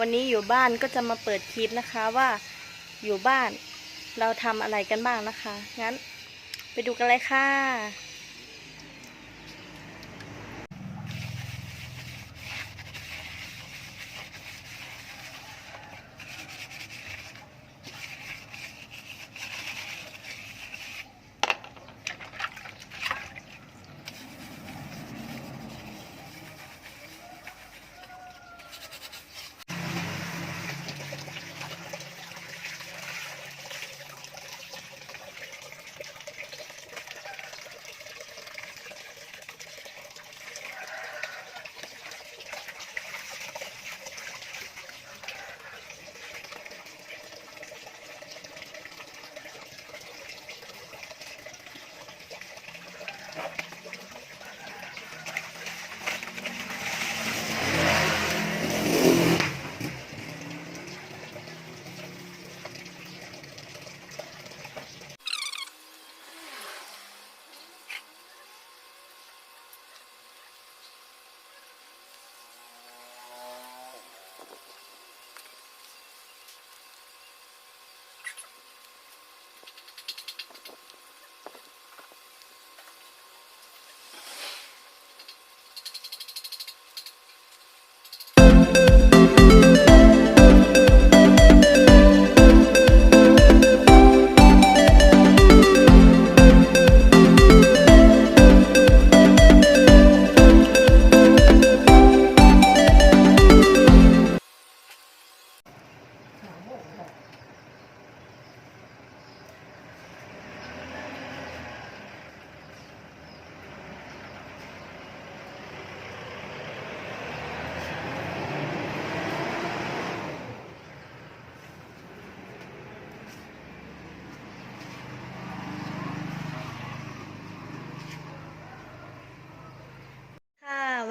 วันนี้อยู่บ้านก็จะมาเปิดคลิปนะคะว่าอยู่บ้านเราทำอะไรกันบ้างนะคะ งั้นไปดูกันเลยค่ะ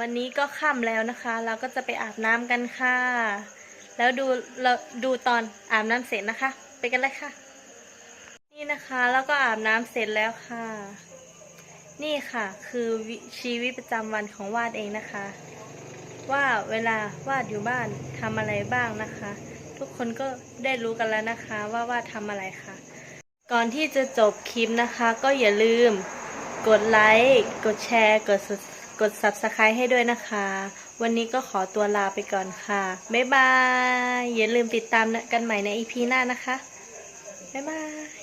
วันนี้ก็ค่ำแล้วนะคะ เราก็จะไปอาบน้ำกันค่ะ แล้วดูเราดูตอนอาบน้ำเสร็จนะคะ ไปกันเลยค่ะ นี่นะคะแล้วก็อาบน้ำเสร็จแล้วค่ะ นี่ค่ะ คือชีวิตประจำวันของวาดเองนะคะ ว่าเวลาวาดอยู่บ้านทำอะไรบ้างนะคะ ทุกคนก็ได้รู้กันแล้วนะคะ ว่าวาดทำอะไรค่ะ ก่อนที่จะจบคลิปนะคะ ก็อย่าลืมกดไลค์ กดแชร์ กด Sus- กด subscribe ให้ด้วยนะคะ วันนี้ก็ขอตัวลาไปก่อนค่ะ บ๊ายบาย อย่าลืมติดตามกันใหม่ใน EP หน้านะคะ บ๊ายบาย